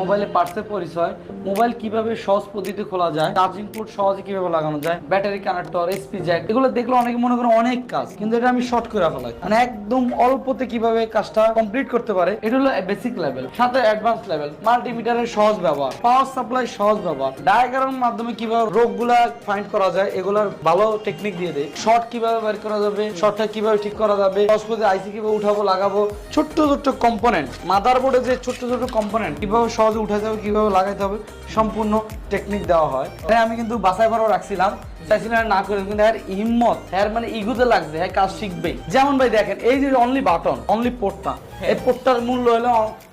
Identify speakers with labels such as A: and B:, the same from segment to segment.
A: মোবাইলে পার্টসের পরিচয়, মোবাইল কীভাবে সহজ পদ্ধতিতে খোলা যায় চার্জিং পোর্ট সহজে কীভাবে লাগানো যায় ব্যাটারি কানেক্টর এসপি জ্যাক এগুলো দেখলে অনেকে মনে করে অনেক কাজ, কিন্তু এটা আমি শর্ট করে ফেলাই মানে একদম অল্পতে কীভাবে কাজটা কমপ্লিট করতে পারে, এটা হলো বেসিক লেভেল সাথে অ্যাডভান্স লেভেল মাল্টিমিটারের সহজ ব্যবহার পাওয়ার সাপ্লাই সহজ ব্যবহার ডায়াগ্রামের মাধ্যমে কীভাবে রোগগুলা ফাইন্ড করা যায়, এগুলার ভালো টেকনিক দিয়ে দেয় শর্ট কীভাবে বের করা যাবে শর্টটা কীভাবে ঠিক করা যাবে সহজপথে আইসি কীভাবে উঠাবো, লাগাবো, ছোট্ট ছোট্ট কম্পোনেন্ট মাদারবোর্ডে যে ছোট্ট ছোট্ট কম্পোনেন্ট কীভাবে সহজে উঠাতে হবে কীভাবে লাগাইতে হবে, সম্পূর্ণ টেকনিক দেওয়া হয়। তাই আমি কিন্তু বাসায় বারও রাখছিলাম, চাইছিলাম না করে কিন্তু হ্যাঁ হিম্মত হ্যাঁ মানে ইগুতে লাগছে হ্যাঁ কাজ শিখবেই। যেমন ভাই দেখেন, এই যে অনলি বাটন অনলি পোর্টটা এই পোর্টটার মূল্য হলো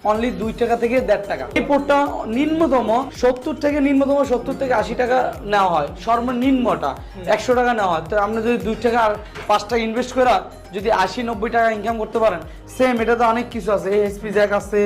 A: অনলি দুই টাকা থেকে দেড় টাকা। এই পোর্টটা নিম্নতম সত্তর থেকে নিম্নতম সত্তর থেকে আশি টাকা নেওয়া হয়। সর্বনিম্নটা একশো টাকা নেওয়া হয়। তো আপনি যদি দুই টাকা আর পাঁচ টাকা ইনভেস্ট করে যদি আশি নব্বই টাকা ইনকাম করতে পারেন সেম এটাতে অনেক কিছু আছে। এসপি জ্যাক আছে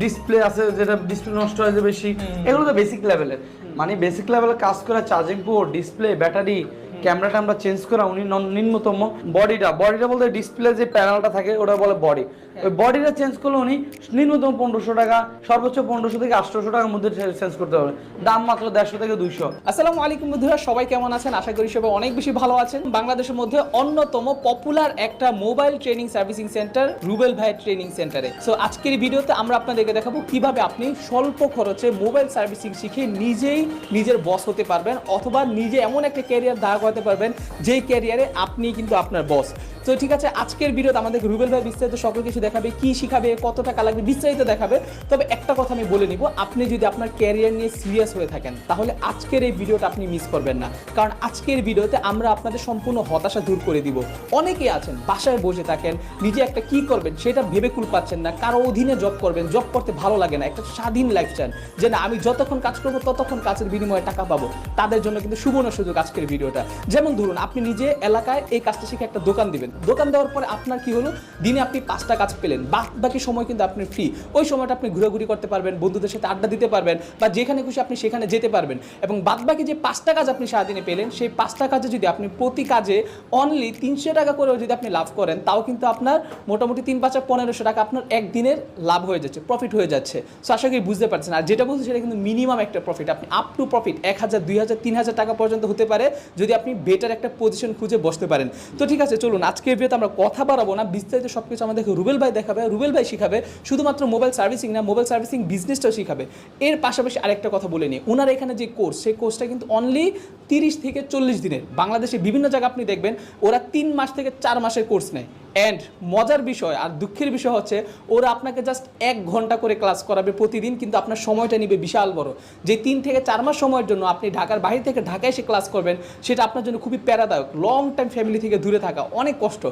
A: ডিসপ্লে আছে যেটা ডিসপ্লে নষ্ট হয়ে যায় বেশি। এগুলো তো বেসিক লেভেলের মানে বেসিক লেভেলে কাজ করা চার্জিং পোর্ট ডিসপ্লে ব্যাটারি ক্যামেরাটা আমরা চেঞ্জ করা উনি নিম্নতম বডিটা বডিটা বলতে ডিসপ্লে যে প্যানেলটা থাকে ওটা বলে বডি ওই বডিটা চেঞ্জ করলে উনি ন্যূনতম পনেরোশো টাকা, সর্বোচ্চ পনেরোশো থেকে আটশোশো টাকার মধ্যে চেঞ্জ করতে পারবে দাম মাত্র দেড়শো থেকে দুইশো।
B: আসসালামু আলাইকুম বন্ধুরা, সবাই কেমন আছেন? আশা করি সবাই অনেক বেশি ভালো আছেন। বাংলাদেশের মধ্যে অন্যতম পপুলার একটা mobile training servicing centre Rubel ভাই ট্রেনিং সেন্টারে সো আজকের ভিডিওতে আমরা আপনাদেরকে দেখাবো কীভাবে আপনি স্বল্প খরচে মোবাইল সার্ভিসিং শিখে নিজেই নিজের বস হতে পারবেন, অথবা নিজে এমন একটা ক্যারিয়ার দাঁড় করাতে পারবেন, যেই ক্যারিয়ারে আপনি কিন্তু আপনার বস তো ঠিক আছে, আজকের ভিডিওতে আমাদের রুবেল ভাই বিস্তারিত সকল কিছু দেখাবে, কি শিখাবে, কত টাকা লাগবে বিস্তারিত দেখাবে। তবে একটা কথা আমি বলে নিব, আপনি যদি আপনার ক্যারিয়ার নিয়ে সিরিয়াস হয়ে থাকেন, তাহলে আজকের এই ভিডিওটা আপনি মিস করবেন না। কারণ আজকের ভিডিওতে আমরা আপনাদের সম্পূর্ণ হতাশা দূর করে দিব। অনেকেই আছেন, বাসায় বসে থাকেন, নিজে একটা কি করবেন সেটা ভেবে কুল পাচ্ছেন না, কারও অধীনে জব করবেন জব করতে ভালো লাগে না, একটা স্বাধীন লাইফ চান, যে না, আমি যতক্ষণ কাজ করব ততক্ষণ কাজের বিনিময়ে টাকা পাবো। তাদের জন্য কিন্তু সুবর্ণ সুযোগ আজকের ভিডিওটা। যেমন ধরুন, আপনি নিজে এলাকায় এই কাজটা শিখে একটা দোকান দিবেন দোকান দেওয়ার পরে আপনার কি হলো? দিনে আপনি পাঁচটা কাজ পেলেন। বাকি সময় কিন্তু আপনি ফ্রি ওই সময়টা আপনি ঘোরাঘুরি করতে পারবেন, বন্ধুদের সাথে আড্ডা দিতে পারবেন বা যেখানে খুশি আপনি সেখানে যেতে পারবেন। এবং বাদ বাকি যে পাঁচটা কাজ আপনি সারাদিনে পেলেন, সেই পাঁচটা কাজে যদি আপনি প্রতি কাজে অনলি তিনশো টাকা করেও যদি আপনি লাভ করেন, তাও কিন্তু আপনার মোটামুটি তিন, পাঁচা পনেরোশো টাকা আপনার একদিনের লাভ হয়ে যাচ্ছে প্রফিট হয়ে যাচ্ছে। সো আশা করি বুঝতে পারছেন। আর যেটা বলছি সেটা কিন্তু মিনিমাম একটা প্রফিট আপনি আপ টু প্রফিট এক হাজার, দুই হাজার, তিন হাজার টাকা পর্যন্ত হতে পারে যদি আপনি বেটার একটা পজিশন খুঁজে বসতে পারেন। তো ঠিক আছে, চলুন আজকের ভিডিওতে আমরা কথা বাড়াবো না। বিস্তারিত সব কিছু আমাদেরকে রুবেল ভাই দেখাবে। রুবেল ভাই শিখাবে। শুধুমাত্র মোবাইল সার্ভিসিং না মোবাইল সার্ভিসিং বিজনেসটাও শিখাবে। এর পাশাপাশি আরেকটা কথা বলে নিই। ওনার এখানে যে কোর্স সেই কোর্সটা কিন্তু অনলি তিরিশ থেকে চল্লিশ দিনের। বাংলাদেশে বিভিন্ন জায়গা আপনি দেখবেন, ওরা তিন মাস থেকে চার মাসের কোর্স নেয়। অ্যান্ড মজার বিষয় আর দুঃখের বিষয় হচ্ছে, ওরা আপনাকে জাস্ট এক ঘণ্টা করে ক্লাস করাবে প্রতিদিন, কিন্তু আপনার সময়টা নিবে বিশাল বড়। যে তিন থেকে চার মাস সময়ের জন্য আপনি ঢাকার বাইরে থেকে ঢাকায় এসে ক্লাস করবেন, সেটা আপনার জন্য খুবই প্যারাদায়ক লং টাইম ফ্যামিলি থেকে দূরে থাকা, অনেক কষ্ট।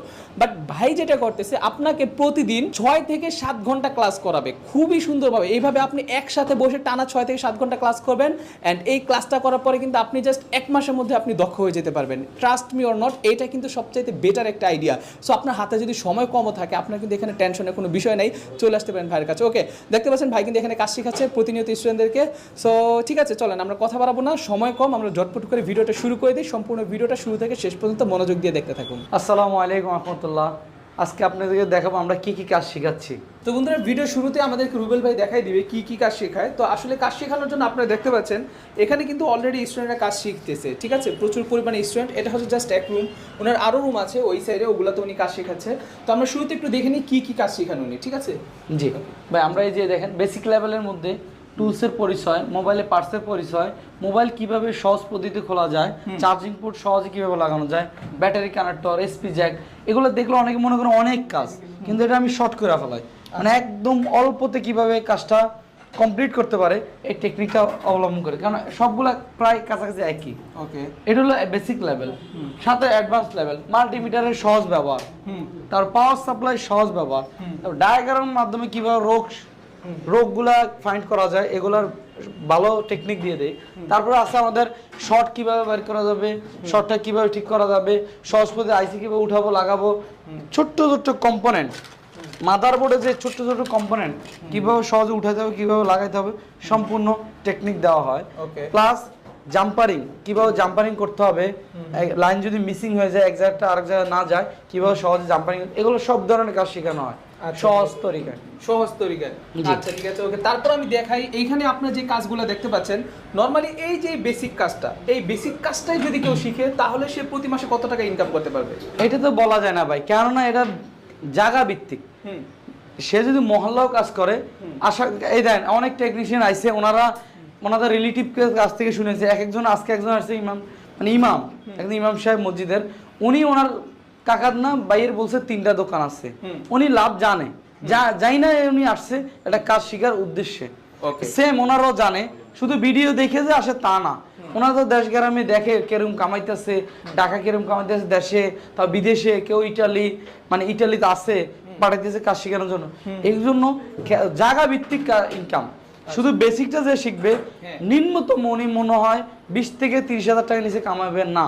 B: বাট ভাই যেটা করতেছে, আপনাকে প্রতিদিন ছয় থেকে সাত ঘণ্টা ক্লাস করাবে, খুবই সুন্দরভাবে। এইভাবে আপনি একসাথে বসে টানা ছয় থেকে সাত ঘণ্টা ক্লাস করবেন অ্যান্ড এই ক্লাসটা করার পরে কিন্তু আপনি জাস্ট এক মাসের মধ্যে আপনি দক্ষ হয়ে যেতে পারবেন। ট্রাস্ট মি অর নট এটা কিন্তু সবচাইতে বেটার একটা আইডিয়া সো আপনার হাতে যদি সময় কমও থাকে, আপনার কিন্তু এখানে টেনশনের কোনো বিষয় নেই, চলে আসতে পারেন ভাইয়ের কাছে। ওকে দেখতে পাচ্ছেন ভাই কিন্তু এখানে কাজ শিখাচ্ছে প্রতিনিয়ত স্টুডেন্টদেরকে সো ঠিক আছে, চলেন, আমরা কথা বাড়াবো না, সময় কম, আমরা ঝটপট করে ভিডিওটা শুরু করে দিই। সম্পূর্ণ ভিডিওটা শুরু থেকে শেষ পর্যন্ত মনোযোগ দিয়ে দেখতে থাকুন।
A: আসসালামু আলাইকুম রহমতুল্লাহ। আজকে আপনাদেরকে দেখাবো আমরা কি কি কাজ শেখাচ্ছি।
B: তো বন্ধুরা ভিডিও শুরুতে আমাদেরকে রুবেল ভাই দেখাই দিবে কি কি কাজ শেখায়। তো আসলে কাজ শেখানোর জন্য আপনারা দেখতে পাচ্ছেন, এখানে কিন্তু অলরেডি স্টুডেন্টরা কাজ শিখতেছে, ঠিক আছে? প্রচুর পরিমাণে স্টুডেন্ট এটা হচ্ছে জাস্ট এক রুম ওনার আরও রুম আছে, ওই সাইডে ওগুলোতে উনি কাজ শেখাচ্ছে। তো আমরা শুরুতে একটু দেখে নিই কী কি কাজ শেখানো উনি, ঠিক আছে?
A: জি। ভাই, আমরা এই যে দেখেন বেসিক লেভেলের মধ্যে টুলসের পরিচয় মোবাইলে পার্টসের পরিচয় মোবাইল কীভাবে সহজ পদ্ধতিতে খোলা যায় চার্জিং পোর্ট সহজে কীভাবে লাগানো যায় ব্যাটারি কানেক্টর এসপি জ্যাক এগুলো দেখলে অনেকে মনে করে অনেক কাজ কিন্তু এটা আমি শর্ট করে ফেলাই। মানে একদম অল্পতে কীভাবে কাজটা কমপ্লিট করতে পারে এই টেকনিকটা অবলম্বন করে। কারণ সবগুলা প্রায় কাছাকাছি একই।
B: ওকে।
A: এটা হলো বেসিক লেভেল সাথে অ্যাডভান্স লেভেল মাল্টিমিটারের সহজ ব্যবহার। তার পাওয়ার সাপ্লাই সহজ ব্যবহার। তারপর ডায়াগ্রামের মাধ্যমে কীভাবে রোগ রোগগুলা ফাইন্ড করা যায় এগুলার ভালো টেকনিক দিয়ে দেয় তারপরে আছে আমাদের শর্ট কীভাবে বের করা যাবে শর্টটা কীভাবে ঠিক করা যাবে সহজ পদ্ধতি আইসি কীভাবে উঠাবো লাগাবো। ছোট্ট ছোট্ট কম্পোনেন্ট মাদারবোর্ডে যে ছোট্ট ছোট্ট কম্পোনেন্ট কীভাবে সহজে উঠাতে হবে কীভাবে লাগাইতে হবে সম্পূর্ণ টেকনিক দেওয়া হয়। প্লাস জাম্পারিং কীভাবে জাম্পারিং করতে হবে লাইন যদি মিসিং হয়ে যায় এক জায়গাটা আরেক জায়গায় না যায় কীভাবে সহজে জাম্পারিং এগুলো সব ধরনের কাজ শেখানো হয়। সহজ তরিকায়।
B: সহজ তরিকায়। আচ্ছা ঠিক আছে ওকে তারপর আমি দেখাই এইখানে আপনার যে কাজগুলো দেখতে পাচ্ছেন নর্মালি এই যে বেসিক কাজটা এই বেসিক কাজটাই যদি কেউ শিখে তাহলে সে প্রতি মাসে কত টাকা ইনকাম করতে পারবে?
A: এটা তো বলা যায় না ভাই কেননা এটা জায়গা ভিত্তিক সে যদি মহল্লাও কাজ করে আশা এই দেন অনেক টেকনিশিয়ান আইছে ওনারা ওনাদের রিলেটিভ কাছ থেকে শুনেছে এক একজন আজকে একজন আসছে ইমাম মানে ইমাম একজন ইমাম সাহেব মসজিদের উনি ওনার কাকার না বাইয়ের বলছে তিনটা দোকান আছে। উনি লাভ জানে। যা যাই না উনি আসছে একটা কাজ শেখার উদ্দেশ্যে। সেম ওনারাও জানে। শুধু ভিডিও দেখে যে আসে তা না। ওনারা তো দেশ গ্রামে দেখে কেরম কামাইতেছে টাকা কেরম কামাইতেছে দেশে তা বিদেশে কেউ ইটালি মানে ইটালিতে আছে পাঠাইতেছে কাজ শেখানোর জন্য। এই জন্য জায়গা ভিত্তিক ইনকাম শুধু বেসিকটা যে শিখবে
B: হ্যাঁ।
A: নিম্নতম উনি মনে হয় বিশ থেকে তিরিশ হাজার টাকা নিচে কামাবে না।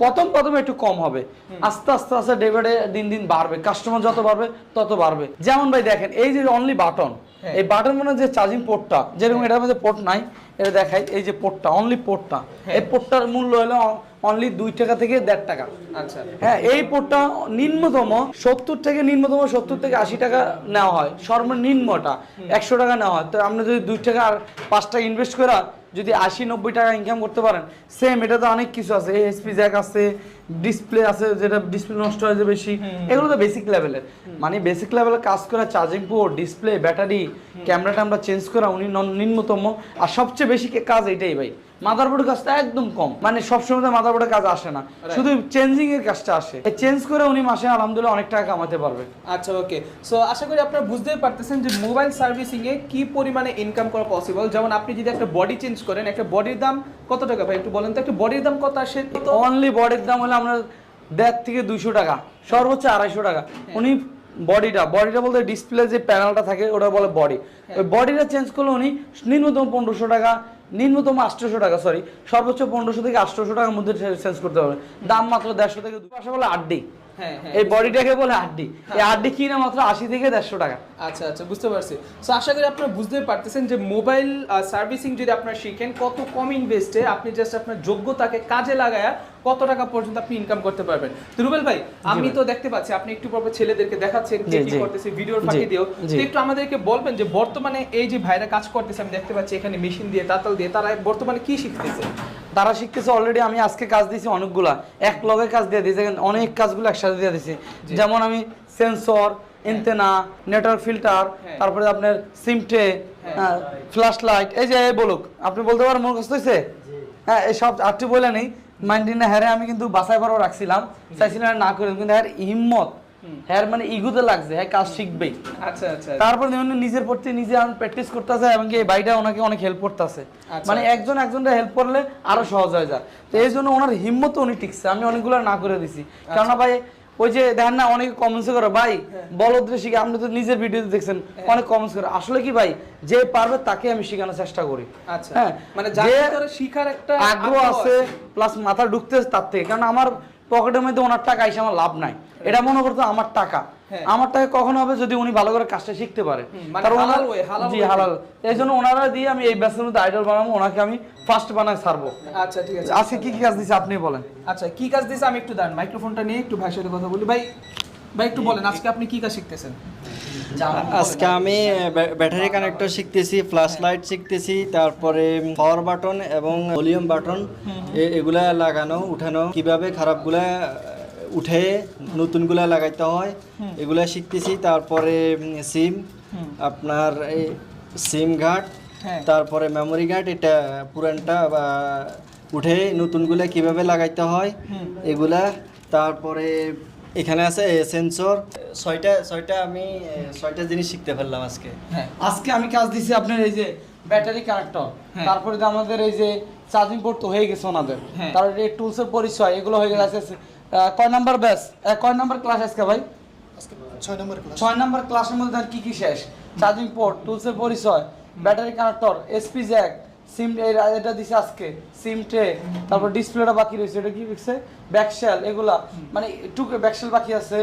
A: প্রথম প্রথম একটু কম হবে। আস্তে আস্তে আস্তে ডে বাই ডে দিন দিন বাড়বে। কাস্টমার যত বাড়বে তত বাড়বে। যেমন ভাই দেখেন এই যে অনলি বাটন
B: হ্যাঁ।
A: এই বাটন মানে যে চার্জিং পোর্টটা যেরকম এটার মধ্যে পোর্ট নাই এটা দেখাই এই যে পোর্টটা অনলি পোর্টটা এই পোর্টটার মূল্য হলো অনলি দুই টাকা থেকে দেড় টাকা।
B: আচ্ছা।
A: হ্যাঁ এই পোর্টটা নিম্নতম সত্তর থেকে নিম্নতম সত্তর থেকে আশি টাকা নেওয়া হয়। সর্বনিম্নটা একশো টাকা নেওয়া হয়। তো আপনি যদি দুই টাকা আর পাঁচ টাকা ইনভেস্ট করা যদি আশি নব্বই টাকা ইনকাম করতে পারেন সেম এটা তো অনেক কিছু আছে। এসপি জ্যাক আছে ডিসপ্লে আছে যেটা ডিসপ্লে নষ্ট হয়ে যায় বেশি। এগুলো তো বেসিক লেভেলের মানে বেসিক লেভেলে কাজ করা চার্জিং পোর্ট ডিসপ্লে ব্যাটারি ক্যামেরাটা আমরা চেঞ্জ করা উনি নিম্নতম। আর সবচেয়ে বেশি কাজ এটাই ভাই। মাদারবোর্ডের কাজটা একদম কম। মানে সবসময় তো মাদারবোর্ডের কাজ আসে না। শুধু চেঞ্জিং এর কাজটা আসে। চেঞ্জ করে উনি মাসে আলহামদুলিল্লাহ অনেক টাকা কামাতে পারবে।
B: আচ্ছা ওকে সো আশা করি আপনারা বুঝতেই পারতেছেন যে মোবাইল সার্ভিসিং এ কি পরিমাণে ইনকাম করা পসিবল যেমন আপনি যদি একটা বডি চেঞ্জ করেন একটা বডির দাম কত টাকা ভাই? একটু বলেন তো একটা বডির দাম কত আসে?
A: অনলি বডির দাম হলে আমরা দেড় থেকে দুইশো টাকা সর্বোচ্চ আড়াইশো টাকা। উনি বডিটা বডিটা বলতে ডিসপ্লে যে প্যানেলটা থাকে ওটা বলে বডি ওই বডিটা চেঞ্জ করলে উনি নিম্নতম পনেরোশো টাকা নিম্নতম আটশোশো টাকা সরি সর্বোচ্চ পনেরোশো থেকে আটশোশো টাকার মধ্যে চেঞ্জ করতে হবে। দাম মাত্র দেড়শো থেকে দুশো। আসা বলে
B: হ্যাঁ হ্যাঁ
A: এই বডিটাকে বলে আড্ডি। এই কিনে মাত্র আশি থেকে দেড়শো টাকা।
B: আচ্ছা আচ্ছা বুঝতে পারছি। সো আশা করি আপনারা বুঝতে পারতেছেন যে মোবাইল সার্ভিসিং যদি আপনারা শিখেন কত কম ইনভেস্টে আপনি জাস্ট আপনার যোগ্যতাকে কাজে লাগায়া কত টাকা পর্যন্ত আপনি ইনকাম করতে পারবেন। তো রুবেল ভাই আমি তো দেখতে পাচ্ছি আপনি একটু পর ছেলেদেরকে দেখাচ্ছেন কে কি করতেছে ভিডিওর ফাঁকে দিও তো একটু আমাদেরকে বলবেন যে বর্তমানে এই যে ভাইরা কাজ করতেছে আমি দেখতে পাচ্ছি এখানে মেশিন দিয়ে তাতাল দিয়ে তারা বর্তমানে কি শিখতেছে?
A: তারা শিখতেছে অলরেডি আমি আজকে কাজ দিয়েছি অনেকগুলা। এক লগে কাজ দিয়ে দিয়েছি অনেক কাজগুলো একসাথে দিয়ে দিছি। যেমন আমি সেন্সর এন্টেনা নেটওয়ার্ক ফিল্টার। তারপরে আপনার সিমটে ফ্ল্যাশ লাইট এই যে বলুক আপনি বলতে পারেন মনে কষ্ট হয়েছে হ্যাঁ এই সব আটটি বলে নেই। মাইন্ডিনা হ্যারে আমি কিন্তু বাসায় বারও রাখছিলাম। চাইছিলাম না করে কিন্তু হ্যার হিম্মত হ্যার মানে ইগুতে লাগছে হ্যাঁ কাজ শিখবেই।
B: আচ্ছা আচ্ছা।
A: তারপর নিজের প্রতি নিজে প্র্যাকটিস করতেছে এবং এই বাইটা ওনাকে অনেক হেল্প করতেছে।
B: আচ্ছা।
A: মানে একজন একজনকে হেল্প করলে আরও সহজ হয়ে যায়। তো এই জন্য ওনার হিম্মত উনি টিকছে আমি অনেকগুলো না করে দিছি। ভাই ওই যে দেখেন না অনেকে কমেন্টস করে ভাই
B: হ্যাঁ।
A: বলদ্রে শিখে আপনি তো নিজের ভিডিওতে দেখছেন অনেক কমেন্টস করে। আসলে কি ভাই যে পারবে তাকে আমি শেখানোর চেষ্টা করি।
B: আচ্ছা।
A: হ্যাঁ
B: মানে
A: যে
B: শিখার একটা
A: আগ্রহ আছে প্লাস মাথা ঢুকতেছে তার থেকে। কারণ আমার পকেটের মধ্যে ওনার টাকা এসে আমার লাভ নাই। এটা মনে করতো আমার টাকা।
B: হ্যাঁ।
A: আমার টাকা কখন হবে যদি উনি ভালো করে কাজটা শিখতে পারে।
B: মানে
A: কারণ জি হালাল। এই জন্য ওনারা দিয়ে আমি এই ব্যবসার মধ্যে আইডল বানাবো ওনাকে আমি ফার্স্ট বানায় ছাড়বো।
B: আচ্ছা ঠিক আছে।
A: আজকে কি কি কাজ দিচ্ছে আপনি বলেন।
B: আচ্ছা কি কাজ দিচ্ছে আমি একটু দাঁড়ান মাইক্রোফোনটা নিয়ে একটু ভাইয়ের সাথে কথা বলি। ভাই ভাই একটু বলেন আজকে আপনি কি কাজ শিখতেছেন?
C: আজকে আমি ব্যাটারি কানেক্টর শিখতেছি ফ্ল্যাশ লাইট শিখতেছি তারপরে পাওয়ার বাটন এবং ভলিউম বাটন এগুলা লাগানো উঠানো কীভাবে খারাপগুলা উঠে নতুনগুলা লাগাইতে হয় এগুলা শিখতেছি তারপরে সিম আপনার এই সিম ঘাট
B: হ্যাঁ।
C: তারপরে মেমোরি গার্ড এটা পুরানটা বা উঠে নতুনগুলা কীভাবে লাগাইতে হয় এগুলা তারপরে এখানে আছে সেন্সর। ছয়টা ছয়টা আমি ছয়টা জিনিস শিখতে পারলাম আজকে।
B: হ্যাঁ
A: আজকে আমি কাজ দিছি আপনার এই যে ব্যাটারি কানেক্টর।
B: হ্যাঁ।
A: তারপরে যে আমাদের এই যে চার্জিং পোর্ট তো হয়ে গেছে ওনাদের।
B: হ্যাঁ।
A: তারপরে এই টুলসের পরিচয় এগুলো হয়ে গেছে কয় নাম্বার ব্যাস কয় নাম্বার ক্লাস আজকে ভাই?
D: ছয় নম্বর ক্লাস
A: ছয় নাম্বার ক্লাসের মধ্যে আর কি কি শেষ? চার্জিং পোর্ট টুলসের পরিচয় battery connector SP jack SIM এটা দিছে আজকে সিম ট্রে তারপর ডিসপ্লেটা বাকি রয়েছে এটা কি লিখছে ব্যাকশেল এগুলা। মানে টুক ব্যাকশেল বাকি আছে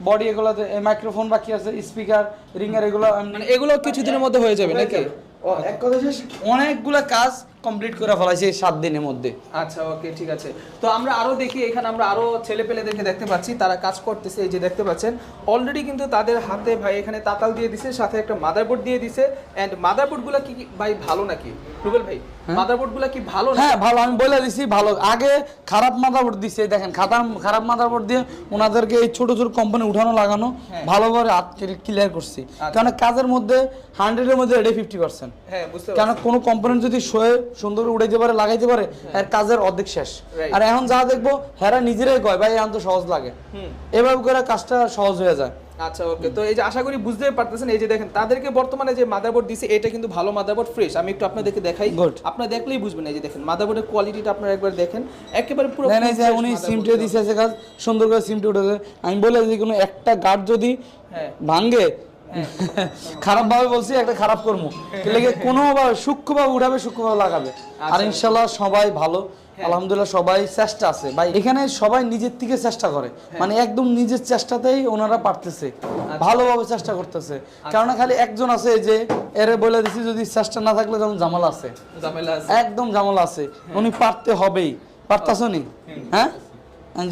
A: বডি এগুলো মাইক্রোফোন বাকি আছে স্পিকার রিঙ্গার এগুলো
B: মানে এগুলো কিছুদিনের মধ্যে হয়ে যাবে নাকি?
A: ও, এক কথা শেষ? অনেকগুলা কাজ কমপ্লিট করে ফেলাইছি সাত দিনের মধ্যে।
B: আচ্ছা ওকে ঠিক আছে। তো আমরা আরও দেখি এখানে আমরা আরও ছেলে পেলেদেরকে দেখতে পাচ্ছি তারা কাজ করতেছে এই যে দেখতে পাচ্ছেন। অলরেডি কিন্তু তাদের হাতে ভাই এখানে তাতাল দিয়ে দিছে সাথে একটা মাদারবোর্ড দিয়ে দিছে। এন্ড মাদারবোর্ডগুলা কি ভাই ভালো নাকি? রুবেল ভাই মাদারবোর্ডগুলা কি ভালো
A: হ্যাঁ ভালো আমি বলে দিছি ভালো। আগে খারাপ মাদারবোর্ড দিছে দেখেন খাতার খারাপ মাদারবোর্ড দিয়ে ওনাদেরকে এই ছোট ছোট কোম্পানি উঠানো লাগানো
B: হ্যাঁ।
A: ভালোভাবে হাত ক্লিয়ার করছি। কারণ কাজের মধ্যে হান্ড্রেডের মধ্যে এটাই ফিফটি পার্সেন্ট
B: হ্যাঁ বুঝতে
A: কেন কোনো কোম্পানি যদি শোয়ে সুন্দর উড়াইতে পারে লাগাইতে পারে এর কাজের অর্ধেক শেষ। আর এখন যা দেখব হেরা নিজেরাই কয় ভাই এখন তো সহজ লাগে। এভাবে করে কাজটা সহজ হয়ে যায়।
B: আচ্ছা ওকে তো এই যে আশা করি বুঝতে পারতেছেন এই যে দেখেন তাদেরকে বর্তমানে যে মাদারবোর্ড দিছে এটা কিন্তু ভালো মাদারবোর্ড ফ্রেশ আমি একটু আপনাদেরকে দেখাই. আপনারা দেখলেই বুঝবেন এই যে দেখেন মাদারবোর্ডের কোয়ালিটিটা আপনারা একবার দেখেন। একেবারে পুরো
A: যে উনি সিমটে। দিছে কাজ সুন্দর করে সিমটে উঠেছে আমি বলে যে কোনো একটা গার্ড যদি
B: হ্যাঁ।
A: ভাঙ্গে খারাপ ভাবে বলছি একটা খারাপ কর্ম। লেগে কোনো ভাবে সূক্ষ্মভাবে উঠাবে সূক্ষ্মভাবে লাগাবে। আর ইনশাল্লাহ সবাই ভালো। আলহামদুলিল্লাহ সবাই চেষ্টা আছে। ভাই এখানে সবাই নিজের থেকে চেষ্টা করে। মানে একদম নিজের চেষ্টাতেই ওনারা পারতেছে। ভালোভাবে চেষ্টা করতেছে। কারণ খালি একজন আছে যে এরে বলে দিছি যদি চেষ্টা না থাকলে যেমন জামালা আছে। একদম জামালা আছে। উনি পারতে হবেই। পারতাছ নি? হ্যাঁ?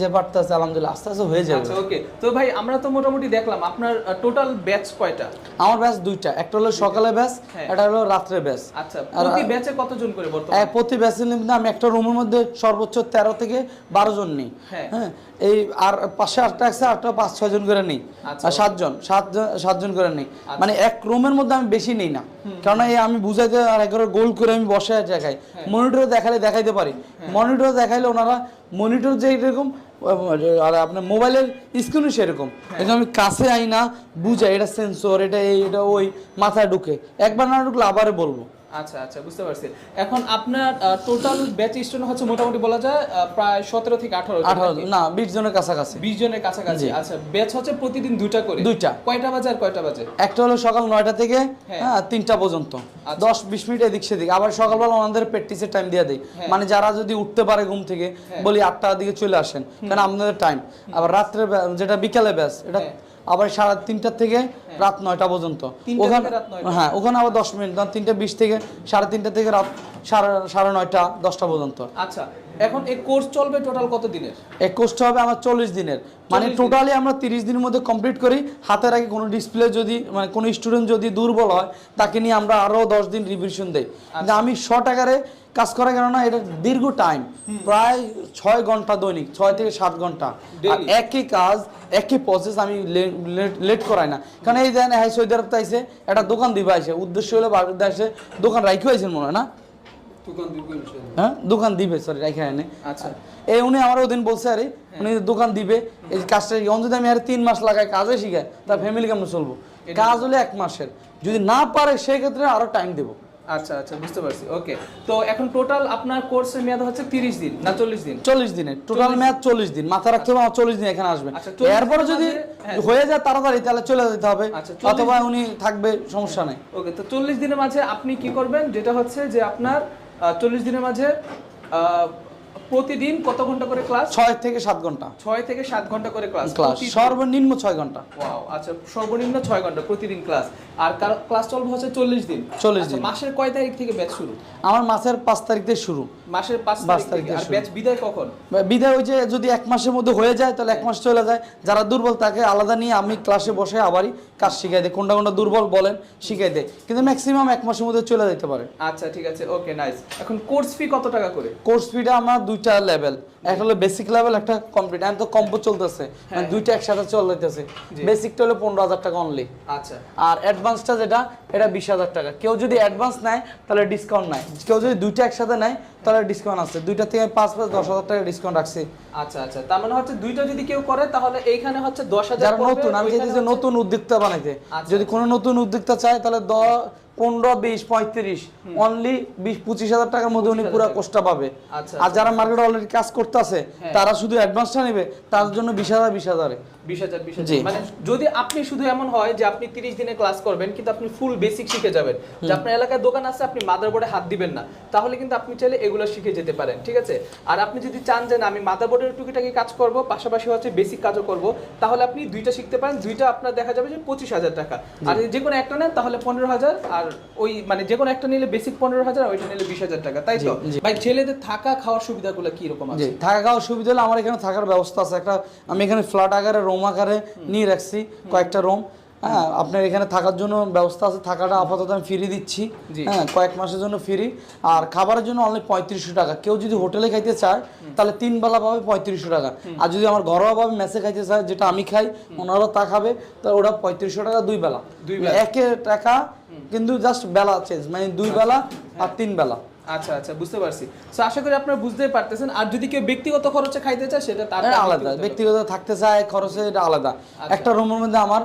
A: যে পারতাছে আলহামদুলিল্লাহ আস্তে আস্তে হয়ে যাবে।
B: আচ্ছা ওকে তো ভাই আমরা তো মোটামুটি দেখলাম আপনার টোটাল ব্যাচ কয়টা?
A: আমার ব্যাচ দুইটা। একটা হলো সকালে ব্যাচ
B: হ্যাঁ।
A: একটা হলো রাত্রে ব্যাচ
B: আচ্ছা প্রতি ব্যাচে কতজন করে বর্তমানে?
A: এক প্রতি ব্যাচের মধ্যে আমি একটা রুমের মধ্যে সর্বোচ্চ তেরো থেকে বারো জন নিই।
B: হ্যাঁ।
A: হ্যাঁ এই আর পাশে আটটা আছে আটটা পাঁচ ছয় জন করে নিই।
B: আচ্ছা,
A: আর সাতজন সাতজন সাতজন করে নিই। মানে এক রুমের মধ্যে আমি বেশি নিই না। কারণ এই আমি বুঝাইতে আর একবার গোল করে আমি বসে
B: হ্যাঁ।
A: মনিটরে দেখালে দেখাইতে পারি। মনিটরে দেখাইলে ওনারা মনিটর যে এরকম আর আপনার মোবাইলের স্ক্রিনও সেরকম।
B: এটা
A: এই আমি কাছে আই না বুঝাই এটা সেন্সর এটা এই এটা ওই মাথায় ঢুকে। একবার না ঢুকলে আবার বলব।
B: আচ্ছা আচ্ছা বুঝতে পারছি। এখন আপনার টোটাল ব্যাচ স্টুডেন্ট হচ্ছে মোটামুটি বলা যায় প্রায় সতেরো থেকে আঠারো
A: আঠারো না বিশ জনের কাছাকাছি।
B: বিশ জনের কাছাকাছি আচ্ছা ব্যাচ হচ্ছে প্রতিদিন দুইটা করে?
A: দুইটা।
B: কয়টা বাজে আর কয়টা বাজে?
A: একটা হলো সকাল নয়টা থেকে
B: হ্যাঁ।
A: হ্যাঁ তিনটা পর্যন্ত।
B: আচ্ছা।
A: দশ বিশ মিনিট এদিক সেদিক। আবার সকালবেলা ওনাদের প্র্যাকটিসের টাইম দিয়ে দিই।
B: হ্যাঁ।
A: মানে যারা যদি উঠতে পারে ঘুম থেকে বলি আটটার দিকে চলে আসেন কারণ আপনাদের টাইম আবার রাত্রে যেটা বিকালে ব্যাস এটা
B: হ্যাঁ।
A: আবার সাড়ে তিনটা থেকে রাত নয়টা পর্যন্ত। ওখানে। হ্যাঁ ওখানে আবার দশ মিনিট ধর তিনটা বিশ থেকে সাড়ে তিনটা থেকে রাত সাড়ে সাড়ে নয়টা দশটা পর্যন্ত।
B: আচ্ছা এখন এই কোর্স চলবে টোটাল কত দিনের?
A: এই কোর্সটা হবে আমার চল্লিশ দিনের। মানে টোটালি আমরা তিরিশ দিনের মধ্যে কমপ্লিট করি। হাতের আগে কোনো ডিসপ্লে যদি মানে কোনো স্টুডেন্ট যদি দুর্বল হয় তাকে নিয়ে আমরা আরও দশ দিন রিভিশন দেই। কিন্তু আমি শর্ট আকারে কাজ করার কারণে এটা দীর্ঘ টাইম প্রায় ছয় ঘণ্টা দৈনিক ছয় থেকে সাত ঘণ্টা। আর একই কাজ একই প্রসেস আমি লেট করাই না। কারণ এই দেন হ্যাঁ সৌদি আরব আইসে একটা দোকান দিবে আসে উদ্দেশ্য হলে বাড়িতে আসে দোকান রাখি হয়েছেন মনে হয় না? হ্যাঁ দোকান দিবে সরি রাখি এনে
B: আচ্ছা।
A: এই উনি আমার ওদিন বলছে আরে উনি দোকান দিবে এই কাজটা এখন যদি আমি আর তিন মাস লাগাই কাজে শিখাই তার ফ্যামিলি কেমন চলবো? কাজ হলে এক মাসের। যদি না পারে সেই ক্ষেত্রে আরও টাইম দেবো।
B: আচ্ছা আচ্ছা বুঝতে পারছি। ওকে তো এখন টোটাল আপনার কোর্সের মেয়াদ হচ্ছে তিরিশ দিন না চল্লিশ দিন?
A: চল্লিশ দিনের টোটাল মেয়াদ চল্লিশ দিন। মাথা রাখতে হবে আমার চল্লিশ দিন এখানে আসবে।
B: আচ্ছা, 40
A: এরপরে যদি
B: হ্যাঁ।
A: হয়ে যায় তাড়াতাড়ি তাহলে চলে যেতে হবে।
B: আচ্ছা, 40
A: অথবা উনি থাকবে সমস্যা নাই।
B: ওকে তো চল্লিশ দিনের মাঝে আপনি কি করবেন? যেটা হচ্ছে যে আপনার চল্লিশ দিনের মাঝে আহ, প্রতিদিন কত ঘণ্টা করে ক্লাস?
A: ছয় থেকে সাত ঘণ্টা।
B: ছয় থেকে সাত ঘণ্টা করে ক্লাস।
A: ক্লাস। সর্বনিম্ন ছয় ঘণ্টা।
B: Wow, আচ্ছা সর্বনিম্ন ছয় ঘণ্টা প্রতিদিন ক্লাস। আর ক্লাস চলবে হচ্ছে চল্লিশ দিন।
A: 40
B: আচ্ছা,
A: দিন।
B: মাসের কয় তারিখ থেকে ব্যাচ শুরু?
A: আমার মাসের পাঁচ তারিখ থেকে শুরু।
B: মাসের পাঁচ তারিখ থেকে। আর ব্যাচ বিদায় কখন?
A: বিধায় ওই যে যদি এক মাসের মধ্যে হয়ে যায় তাহলে এক মাস চলে যায়। যারা দুর্বল তাকে আলাদা নিয়ে আমি ক্লাসে বসে আবারই কাজ শিখাই দিই। কোনটা কোনটা দুর্বল বলেন শিখাই দেয় কিন্তু ম্যাক্সিমাম এক মাসের মধ্যে চলে যেতে পারে।
B: আচ্ছা ঠিক আছে। ওকে নাইস এখন কোর্স ফি কত টাকা করে?
A: কোর্স ফিটা আমার দুইটা লেভেল একটা হলো বেসিক লেভেল একটা কমপ্লিট এখন তো কম্পো চলতেছে। মানে দুইটা একসাথে চলতেছে। বেসিকটা হলো পনেরো হাজার টাকা অনলি
B: আচ্ছা।
A: আর অ্যাডভান্সটা যেটা এটা বিশ হাজার টাকা। কেউ যদি অ্যাডভান্স নেয় তাহলে ডিসকাউন্ট নাই। কেউ যদি দুইটা একসাথে নেয় তাহলে ডিসকাউন্ট আছে। দুইটা থেকে পাঁচ পাঁচ দশ হাজার টাকা ডিসকাউন্ট রাখছি।
B: আচ্ছা আচ্ছা। তার মানে হচ্ছে দুইটা যদি কেউ করে তাহলে এইখানে হচ্ছে দশ হাজার
A: নতুন আমি
B: ওইখানে
A: চাইছি যে নতুন উদ্যোক্তা বানাইতে।
B: আচ্ছা।
A: যদি কোনো নতুন উদ্যোক্তা চায় তাহলে দ পনেরো বিশ পঁয়ত্রিশ। অনলি বিশ পঁচিশ হাজার টাকার মধ্যে উনি পুরো কোর্সটা পাবে।
B: আচ্ছা,
A: আর যারা মার্কেটে অলরেডি কাজ করতেছে
B: হ্যাঁ।
A: তারা শুধু অ্যাডভান্সটা নেবে তার জন্য বিশ হাজার বিশ হাজারে।
B: বিশ হাজার বিশ হাজার। মানে যদি আপনি শুধু এমন হয় যে আপনি তিরিশ দিনে ক্লাস করবেন কিন্তু আপনি ফুল বেসিক শিখে যাবেন। যে আপনার এলাকায় দোকান আছে আপনি মাদারবোর্ডে হাত দিবেন না। তাহলে কিন্তু আপনি চাইলে এগুলো শিখে যেতে পারেন ঠিক আছে? আর আপনি যদি চান যে না আমি মাদারবোর্ডের টুকিটাকি কাজ করব পাশাপাশি হচ্ছে বেসিক কাজও করব তাহলে আপনি দুইটা শিখতে পারেন দুইটা আপনার দেখা যাবে যে পঁচিশ হাজার টাকা। আর যে কোনো একটা নেন তাহলে পনেরো হাজার আর ওই মানে যে কোনো একটা নিলে বেসিক পনেরো হাজার ওইটা নিলে বিশ হাজার টাকা তাই তো। ভাই ছেলেদের থাকা খাওয়ার সুবিধাগুলো কি রকম আছে?
A: থাকা খাওয়ার সুবিধা হলে আমার এখানে থাকার ব্যবস্থা আছে। একটা আমি এখানে ফ্ল্যাট আকারে রুম আকারে নিয়ে রাখছি কয়েকটা রুম হ্যাঁ আপনার এখানে থাকার জন্য ব্যবস্থা আছে থাকাটা আপাতত আমি ফ্রি দিচ্ছি। হ্যাঁ কয়েক মাসের জন্য ফ্রি আর খাবারের জন্য অনলি পঁয়ত্রিশশো টাকা। কেউ যদি হোটেলে খাইতে চায় তাহলে তিন বেলা পাবে পঁয়ত্রিশশো টাকা। আর যদি আমার ঘরোয়াভাবে মেসে খাইতে চায় যেটা আমি খাই ওনারাও তা খাবে তাহলে ওটা পঁয়ত্রিশশো টাকা দুই বেলা।
B: দুই
A: একে টাকা কিন্তু জাস্ট বেলা চেঞ্জ মানে দুই বেলা আর তিন বেলা।
B: আচ্ছা আচ্ছা বুঝতে পারছি। তো আশা করি আপনারা বুঝতেই পারতেছেন। আর যদি কেউ ব্যক্তিগত খরচে খাইতে চায় সেটা তার
A: আলাদা। ব্যক্তিগত থাকতে চায় খরচে এটা আলাদা। একটা রুমের মধ্যে আমার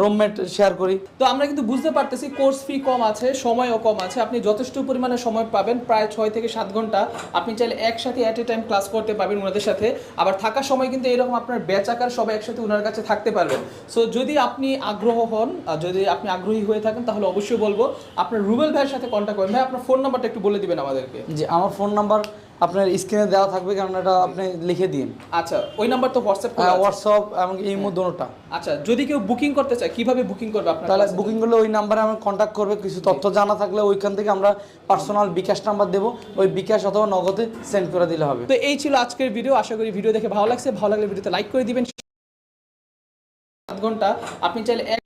A: রুমমেট শেয়ার করি।
B: তো আমরা কিন্তু বুঝতে পারতেছি কোর্স ফি কম আছে সময়ও কম আছে। আপনি যথেষ্ট পরিমাণে সময় পাবেন প্রায় ছয় থেকে সাত ঘণ্টা। আপনি চাইলে একসাথে অ্যাট এ টাইম ক্লাস করতে পারবেন ওনাদের সাথে। আবার থাকার সময় কিন্তু এরকম আপনার ব্যাচ আকার সবাই একসাথে ওনার কাছে থাকতে পারবেন। সো যদি আপনি আগ্রহ হন যদি আপনি আগ্রহী হয়ে থাকেন তাহলে অবশ্যই বলব আপনার রুবেল ভাইয়ের সাথে কন্ট্যাক্ট করবেন। ভাই আপনার ফোন নাম্বারটা একটু বলে দিবেন আমাদেরকে।
A: যে আমার ফোন নাম্বার আপনার স্ক্রিনে দেওয়া থাকবে কারণ এটা আপনি লিখে দিন।
B: আচ্ছা ওই নাম্বার তো হোয়াটসঅ্যাপ করে আছে।
A: হোয়াটসঅ্যাপ এবং ইমো দোনোটা
B: আচ্ছা যদি কেউ বুকিং করতে চায় কীভাবে বুকিং করবে আপনার
A: তাহলে বুকিং করলে ওই নাম্বারে আমার কন্টাক্ট করবে কিছু তথ্য জানা থাকলে ওইখান থেকে আমরা পার্সোনাল বিকাশ নাম্বার দেবো ওই বিকাশ অথবা নগদে সেন্ড করে দিলে হবে।
B: তো এই ছিল আজকের ভিডিও আশা করি ভিডিও দেখে ভালো লাগছে। ভালো লাগলে ভিডিওতে লাইক করে দিবেন। সাত ঘণ্টা। আপনি চাইলে এক